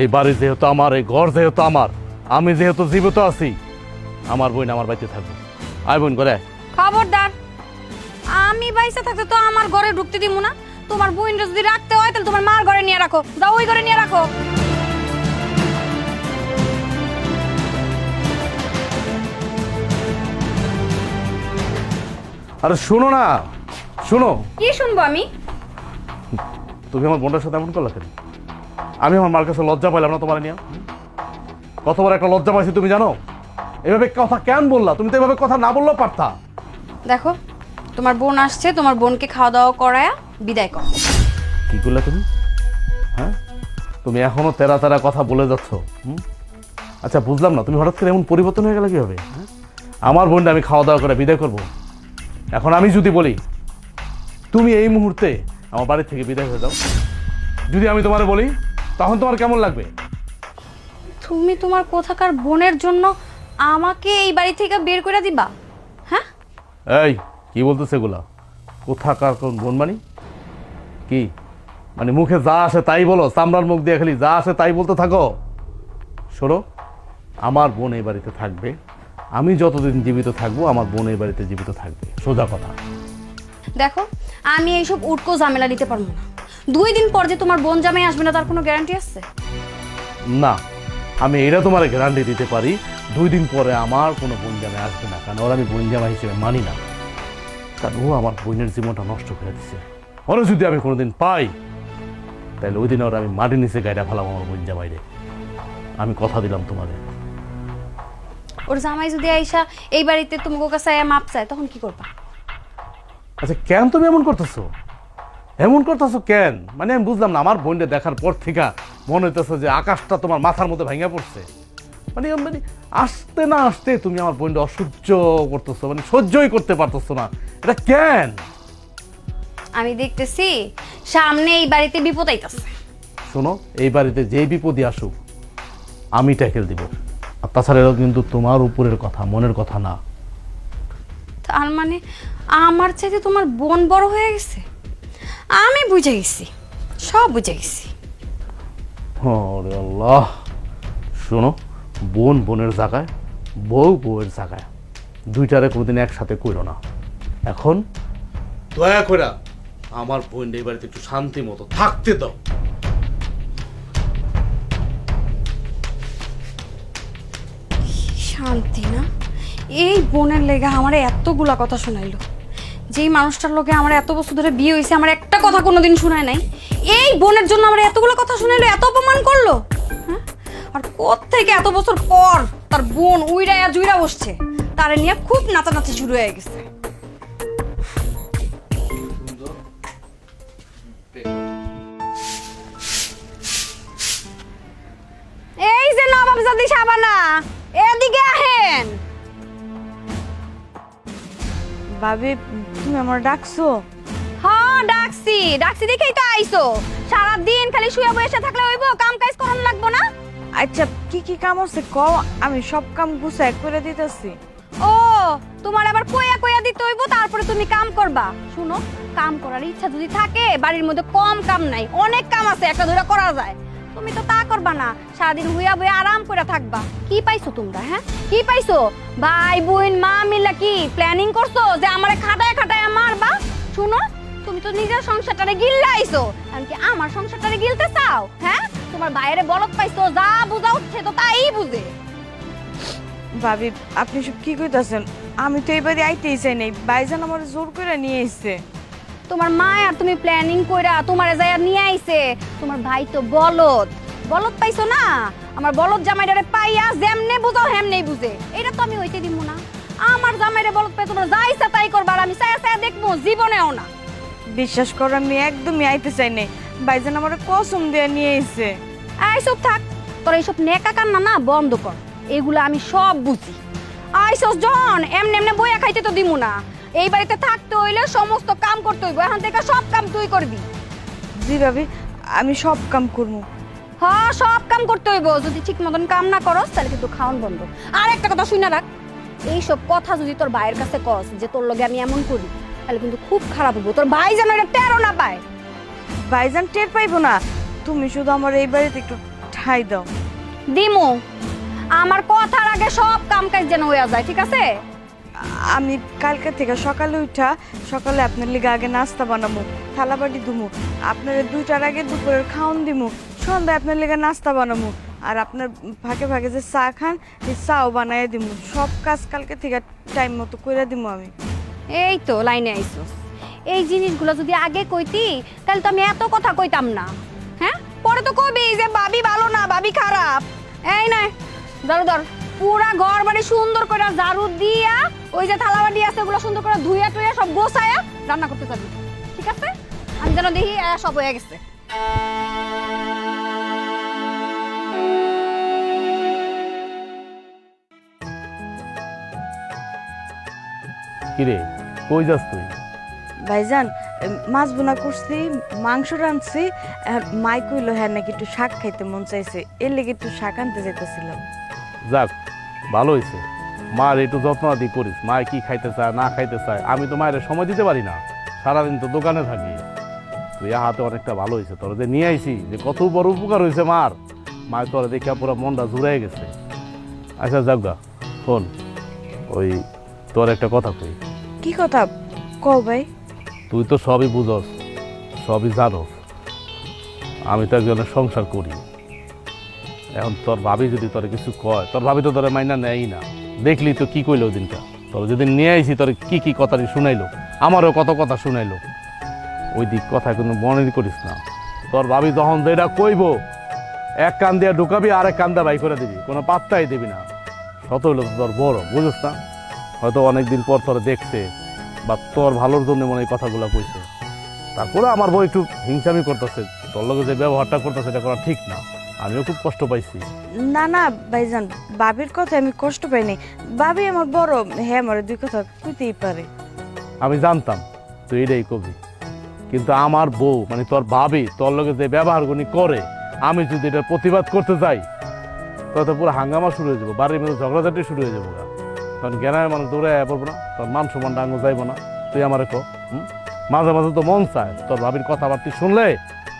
এই বাড়ি যেহেতু আমার এই ঘর যেহেতু আমার আমি যেহেতু জীবিত আছি আমার বোন আমার বাড়িতে থাকবে। আয় বোন করে। খবরদার আমি বাইসে থাকতে তো আমার ঘরে ঢুকতে দিব না। তোমার বোনটা যদি রাখতে হয় তাহলে তোমার মার ঘরে নিয়ে রাখো। যাও ওই ঘরে নিয়ে রাখো। আরে শোনো না শোনো। কি শুনব আমি? তুমি আমার বোনটার সাথে এমন করলা কেন? আমি আমার মার কাছে লজ্জা পাইলাম না তোমার নিয়ে। কতবার একটা লজ্জা পাইছি তুমি জানো? এভাবে কথা কেন বললা? তুমি তো এভাবে কথা না বললেও পারতা। দেখো তোমার বোন আসছে তোমার বোনকে খাওয়া দাওয়া করায়া বিদায় করো। কি করলে তুমি? হ্যাঁ? তুমি এখনও তেরা তেরা কথা বলে যাচ্ছ হুম? আচ্ছা বুঝলাম না তুমি হঠাৎ করে এমন পরিবর্তন হয়ে গেলে কীভাবে হ্যাঁ? আমার বোনটা আমি খাওয়া দাওয়া করে বিদায় করব। এখন আমি যদি বলি তুমি এই মুহূর্তে আমার বাড়ি থেকে বিদায় হয়ে যাও। যদি আমি তোমারে বলি তখন তোমার কেমন লাগবে? তুমি তোমার কোথাকার বোনের জন্য আমাকে এই বাড়ি থেকে বের করে দিবা? হ্যাঁ? এই কি বলতেছে এগুলা? কোথাকার কোন বোন মানি? কি? মানে মুখে যা আসে তাই বলো চামড়ার মুখ দিয়ে খালি যা আসে তাই বলতে থাকো। শোনো আমার বোন এই বাড়িতে থাকবে। আমি যতদিন জীবিত থাকব আমার বোন এই বাড়িতে জীবিত থাকবে। সোজা কথা। দেখো আমি এইসব উটকো ঝামেলা নিতে পারব না। দুই দিন পর যে তোমার বোন জামাই আসবে না তার কোনো গ্যারান্টি আছে? না আমি এটা তোমার গ্যারান্টি দিতে পারি দুই দিন পরে আমার কোনো বোন জামাই আসবে না কারণ ওর আমি বোন জামাই হিসেবে মানি না। কারণ ও আমার বোনের জীবনটা নষ্ট করে দিছে। ওরা যদি আমি কোনোদিন পাই তাহলে ওই দিন ওরা আমি মাটির নিচে গাইডা ফেলাম আমার বোন জামাইরে। আমি কথা দিলাম তোমাদের ওর জামাই যদি আইসা এই বাড়িতে তোমাকে কাছে মাপ চায় তখন কি করবা? আচ্ছা কেন তুমি এমন করতেছো? এমন করতেছো কেন? মানে আমি বুঝলাম না আমার বোনটা দেখার পর থেকে মনে হইতেছে যে আকাশটা তোমার মাথার মধ্যে ভেঙে পড়ছে। মানে মানে আসতে না আসতে তুমি আমার বোনটা অসহ্য করতেছো মানে সহ্যই করতে পারতেছো না। এটা কেন? আমি দেখতেছি সামনে এই বাড়িতে বিপদ আইতাছে। শোনো এই বাড়িতে যেই বিপদই আসুক আমি ট্যাকেল দিব। আর তাছাড়া এটাও কিন্তু তোমার উপরের কথা মনের কথা না। তার মানে আমার চাইতে তোমার বোন বড় হয়ে গেছে? আমি বুঝে গেছি সব বুঝে গেছি। ওরে আল্লাহ শোনো বোন বোনের জায়গায় বউ বউয়ের জায়গায় দুইটারে কোনোদিন একসাথে কইরো না। এখন? দয়া করে আমার বোন এই বাড়িতে একটু শান্তি মতো থাকতে দাও। শান্তি না? এই বোনের লেগে আমার এতগুলা কথা শোনাইলো। যেই মানুষটার লোকে আমার এত বছর ধরে বিয়ে হয়েছে আমার একটা কথা কোনোদিন শোনায় নাই। এই বোনের জন্য আমার এতগুলো কথা শোনাইলো, এত অপমান করল? হ্যাঁ? আর থেকে এত বছর পর তার বোন আর জুইরা বসছে? তারে নিয়ে খুব নাচানাচি শুরু হয়ে গেছে। এই যে নবাবজাদি সাবানা, এদিকে আহেন। ভাবি, তুমি আমার ডাকছো? ডাকছি ডাকছি দেখেই তো আইছো সারা দিন খালি শুয়ে বসে থাকলে হইব কাম কাজ করন লাগবো না? আচ্ছা কি কি কাম আছে কও? আমি সব কাম গুছাই করে দিতেছি। ও তোমার আবার কইয়া কইয়া দিতে হইব তারপরে তুমি কাম করবা। শুনো কাম করার ইচ্ছা যদি থাকে বাড়ির মধ্যে কম কাম নাই অনেক কাম আছে একটা ধরে করা যায়। তুমি তো তা করবা না সারাদিন হুইয়া বইয়া আরাম করে থাকবা। কি পাইছো তোমরা হ্যাঁ? কি পাইছো? ভাই বোন মা মিলা কি প্ল্যানিং করছ যে আমারে খাটায় খাটায় মারবা? শুনো তুমি তো নিজের সংসারটারে গিল্লা আইছো। এমনকি আমার সংসারটারে গিলতে চাও? হ্যাঁ? তোমার বাইরে বলদ পাইছো যা বুঝা উঠছে তো তাই বুঝে। ভাবি আপনি সব কি কইতাছেন? আমি তো এবারে আইতেই চাই নাই বাইজান আমার জোর করে নিয়ে এসছে তোমার মা আর তুমি প্ল্যানিং কইরা তোমারে যাইয়া নিয়ে আইছে। তোমার ভাই তো বলদ বলদ পাইছো না? আমার বলদ জামাইটারে পাইয়া যেমনে বুঝাও হেমনেই বুঝে। এটা তো আমি হইতে দিব না। আমার জামাইরে বলদ পাই তোমরা যা ইচ্ছা তাই করবা আর আমি চায়া চায়া দেখব জীবনেও না। বিশ্বাস করো আমি একদমই আইতে চাই নাই। বাইজান আমার কসম দিয়ে নিয়ে এসছে এই সব থাক তোর এইসব নেকা কান্না না বন্ধ কর। এগুলো আমি সব বুঝি। আইসস জন এমনি এমনি বইয়া খাইতে তো দিমু না। এই বাড়িতে থাকতে হইলে সমস্ত কাম করতে হইব এখান থেকে সব কাম তুই করবি। জি ভাবি আমি সব কাম করব হ্যাঁ সব কাম করতে হইব যদি ঠিক মতন কাম না করস তাহলে কিন্তু খাওয়ান বন্ধ। আর একটা কথা শুনে রাখ এইসব কথা যদি তোর ভাইয়ের কাছে কস যে তোর লগে আমি এমন করি তাহলে কিন্তু খুব খারাপ হব। তোর ভাই যেন এটা টেরো না পায়। বাইজান টের পাইবো না। তুমি শুধু আমার এই বাড়িতে একটু ঠাই দাও। দিমু আমার কথার আগে সব কাম কাজ যেন হয়ে যায় ঠিক আছে? আমি কালকে থেকে সকালে উঠা সকালে আপনার লিগে আগে নাস্তা বানাবো থালাবাটি দুমু আপনার দুইটার আগে দুপুরের খাওন দিমু সন্ধ্যায় আপনার লিগে নাস্তা বানাবো আর আপনার ভাগে ভাগে যে চা খান সেই চাও বানাই দিমু। সব কাজ কালকে থেকে টাইম মতো করে দিমু আমি। এই তো লাইনে আইছো। এই জিনিসগুলো যদি আগে কইতি, তাহলে তো আমি এত কথা কইতাম না। হ্যাঁ? পরে তো কবি যে বাবি ভালো না, বাবি খারাপ। এই না, ধর ধর, পুরা ঘর বাড়ি সুন্দর করে ঝাড়ু দিয়া, ওই যে থালা বাটি আছে, ওগুলো সুন্দর করে ধুইয়া টুইয়া সব গোছায়া রান্না করতে যাবি। ঠিক আছে? আমি যেন দেখি সব হয়ে গেছে। কিরে? কই যাস তুই? ভাইজান মাছ বোনা করছি মাংস রাঁধছি আর মাই কইলো হ্যাঁ নাকি একটু শাক খাইতে মন চাইছে এর লেগে একটু শাক আনতে যেতেছিলাম যাক ভালো হয়েছে মার একটু যত্ন আদি করিস মা কি খাইতে চায় না খাইতে চায় আমি তো মায়ের সময় দিতে পারি না। সারাদিন তো দোকানে থাকি। তুই হাতে অনেকটা ভালো হয়েছে তোর যে নিয়ে আইছি যে কত বড় উপকার হয়েছে মার। মায়ের তোর দেখে পুরো মনটা জুড়াই গেছে। আচ্ছা যাক গা শোন ওই তোর একটা কথা কই। কি কথা? কও ভাই। তুই তো সবই বুঝস, সবই জানস। আমি তো একজনের সংসার করি। এখন তোর ভাবি যদি তোর কিছু কয়, তোর ভাবি তো তোর মাইনা নেয়ই না। দেখলি তো কি কইলো দিনটা তোর যেদিন নিয়ে আইছি, তোর কি কি কথা শুনাইলো? আমারও কত কথা শুনাইলো। ওই দিক কথা কোনো মনে করিস না। তোর ভাবি তখন যেটা কইব, এক কান দিয়ে ঢুকাবি আর এক কান বাই করে দিবি। কোনো পাত্তাই দিবি না। শত হইল তোর বড়, বুঝিস না? হয়তো অনেকদিন পর তোর দেখছে বা তোর ভালোর জন্য মনে এই কথাগুলো কইছে। তারপরে আমার বউ একটু হিংসামি করতেছে তোর লগে যে ব্যবহারটা করতেছে এটা করা ঠিক না। আমিও খুব কষ্ট পাইছি। না না ভাইজান বাবির কথা আমি কষ্ট পাইনি। বাবি আমার বড় হ্যাঁ আমার দুই কথা কইতেই পারে। আমি জানতাম তুই এটাই কবি। কিন্তু আমার বউ মানে তোর ভাবি তোর লগে যে ব্যবহারগুলি করে আমি যদি এটা প্রতিবাদ করতে যাই তো পুরো হাঙ্গামা শুরু হয়ে যাব বাড়ির মধ্যে ঝগড়াঝাটি শুরু হয়ে যাব। কারণ জ্ঞানের মানুষ দৌড়ে পড়ব না তোর মান সম্মান ডাঙ্গ যাইবো না তুই আমারে ক হুম? মাঝে মাঝে তো মন চায় তোর ভাবির কথাবার্তা শুনলে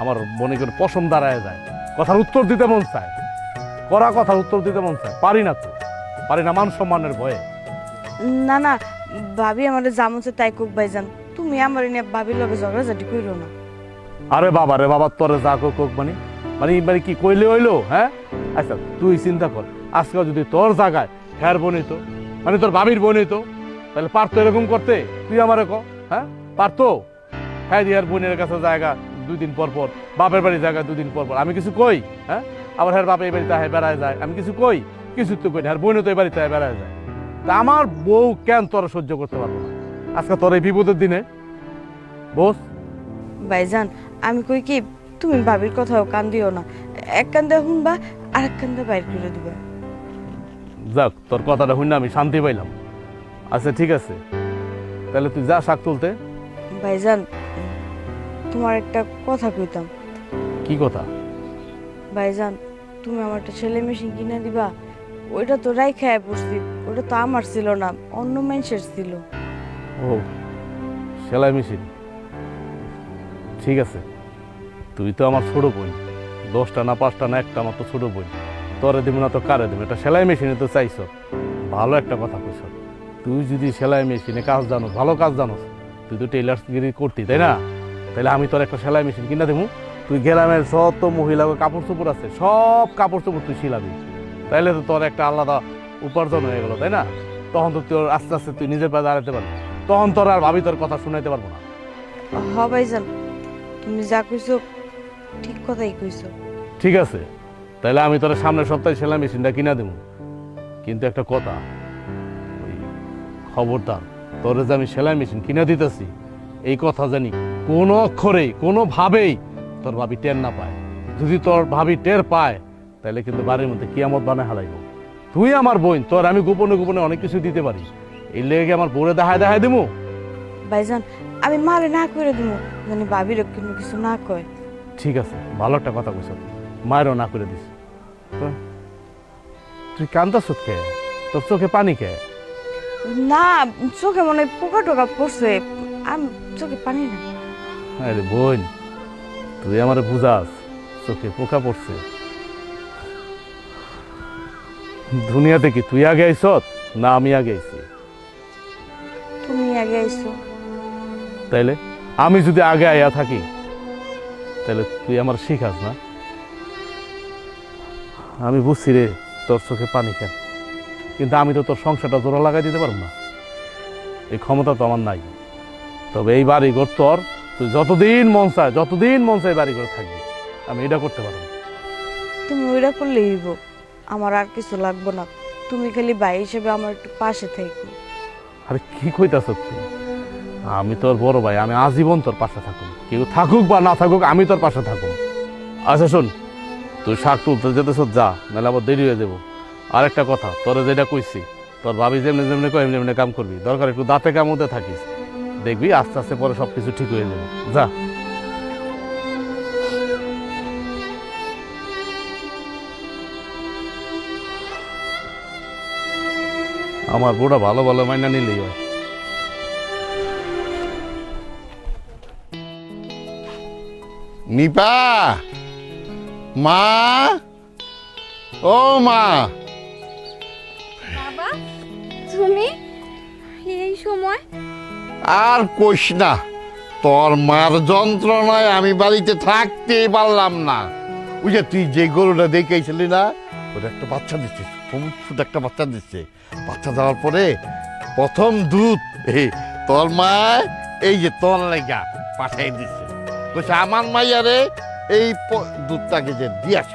আমার মনে করে পশম দাঁড়ায় যায়। কথার উত্তর দিতে মন চায় করা কথার উত্তর দিতে মন চায় পারি না তো পারি না মান সম্মানের ভয়ে। না না ভাবি আমার জামুছে তাই কুক ভাইজান তুমি আমার নিয়ে ভাবির লগে ঝগড়াঝাটি কইরো না। আরে বাবা রে বাবা তোরে যা কোক কোক মানে মানে মানে কি কইলে হইল হ্যাঁ? আচ্ছা তুই চিন্তা কর আজকে যদি তোর জায়গায় হ্যার বনিত মানে তোর বাবির বনিত তাহলে পারতো এরকম করতে? তুই আমার ক হ্যাঁ? পারতো? হ্যাঁ দিয়ার বোনের কাছে জায়গা দুই দিন পর পর, বাপের বাড়ি জায়গা দুদিন পর পর। আমি কিছু কই হ্যাঁ? আবার হ্যার বাপের বাড়িতে হ্যাঁ বেড়ায় যায়। আমি কিছু কই? কিছু তো কই না। হ্যার বোনও তো এই বাড়িতে হ্যাঁ বেড়ায় যায়। তা আমার বউ কেন তোরা সহ্য করতে পারব না? আজকে তোর এই বিপদের দিনে। বস। ভাইজান, আমি কই কি, তুমি বাবির কথাও কান দিও না। এক কান দিয়ে শুনবা আর এক কান দিয়ে বাইর করে দিবা। যাক তোর কথাটা শুনে আমি শান্তি পাইলাম। আচ্ছা ঠিক আছে। তাহলে তুই যা শাক তুলতে। ভাইজান তোমার একটা কথা কইতাম। কি কথা? ভাইজান তুমি আমার একটা ছেলে মেশিন কিনে দিবা ওইটা তো রাই খায় পড়ছি ওটা তো আমার ছিল না অন্য মানুষের ছিল। ও সেলাই মেশিন। ঠিক আছে তুই তো আমার ছোট বোন দশটা না পাঁচটা না একটা আমার তো ছোট বোন। তোরে দিব না তো কারে দেবো এটা সেলাই মেশিনে তো চাইছ। ভালো একটা কথা কইস তুই যদি সেলাই মেশিনে কাজ জানো ভালো কাজ জানো তুই তো টেলার্সগিরি করতি তাই না? তাহলে আমি তোর একটা সেলাই মেশিন কিনা দেবো তুই গ্রামের যত মহিলা কাপড় চোপড় আছে সব কাপড় চোপড় তুই শিলাবি। তাইলে তো তোর একটা আলাদা উপার্জন হয়ে গেল তাই না? তখন তো তোর আস্তে আস্তে তুই নিজের পায়ে দাঁড়াতে পারবি। তখন তোর আর ভাবি তোর কথা শুনাইতে পারব না। হ ভাইজান তুমি যা কইছো ঠিক কথাই কইছো। ঠিক আছে। তাহলে আমি তোর সামনের সপ্তাহে সেলাই মেশিনটা কিনা দেবো কিন্তু একটা কথা খবরদার তোর যে আমি সেলাই মেশিন কিনা দিতেছি এই কথা জানি কোনো অক্ষরেই কোনোভাবেই তোর ভাবি টের না পায়। যদি তোর ভাবি টের পায় তাহলে কিন্তু বাড়ির মধ্যে কিয়ামত বানায় হালাইব। তুই আমার বোন তোর আমি গোপনে গোপনে অনেক কিছু দিতে পারি। এই লেগে আমার বোরে দেখায় দেখায় দেবো ভাইজান আমি মারে না করে দিব মানে ভাবির কোনো কিছু না কয়। ঠিক আছে ভালো একটা কথা কইস মায়েরও না করে দিস তুই কান্দাস কে তোর চোখে পানি কে? না চোখে মনে পোকা টোকা পড়ছে। আমি চোখে পানি না। আরে বোন তুই আমার বুঝাস চোখে পোকা পড়ছে। দুনিয়াতে কি তুই আগে আইসত না আমি আগে আইছি? তুমি আগে আইছো। তাইলে আমি যদি আগে আইয়া থাকি তাহলে তুই আমার শিখাস না? আমি বুঝছি রে তোর চোখে পানি কেন? কিন্তু আমি তো তোর সংসারটা জোড়া লাগাই দিতে পারব না। এই ক্ষমতা তো আমার নাই। তবে এই বাড়ি ঘর তোর তুই যতদিন মন চায় যতদিন মন চায় বাড়ি ঘরে থাকবি। আমি এটা করতে পারব। তুমি ওইটা করলেই হইব। আমার আর কিছু লাগবে না। তুমি খালি ভাই হিসেবে আমার একটু পাশে থাকো। আরে কি কইতাছ তুই আমি তোর বড় ভাই আমি আজীবন তোর পাশে থাকুক কেউ থাকুক বা না থাকুক আমি তোর পাশে থাকুক আচ্ছা শোন তুই শাক তুলতে যেতেছ, যা, নাহলে আবার দেরি হয়ে যাব। আর একটা কথা, তোরে যেটা কইছি, তোর ভাবি যেমনি যেমনি কয়, এমনি এমনি কাম করবি। দরকার একটু দাঁতে কামতে থাকিস। দেখবি আস্তে আস্তে পরে সব কিছু ঠিক হয়ে যাবে। যা। আমার বউটা ভালো ভালো মাইনা নিলেই হয়। নিপা! মা? ও মা। বাবা তুমি এই সময় আর কোষ না তোর মার যন্ত্রণায় আমি বাড়িতে থাকতেই পারলাম না। ওই যে তুই যে গরুটা দেখেছিলি না ওটা একটা বাচ্চা দিচ্ছে ফুট একটা বাচ্চা দিচ্ছে। বাচ্চা দেওয়ার পরে প্রথম দুধ এই তোর মা এই যে তোর লেগা পাঠাই দিচ্ছে। আমার মাইয়ারে এই দুধটাকে যে দিয়াছ।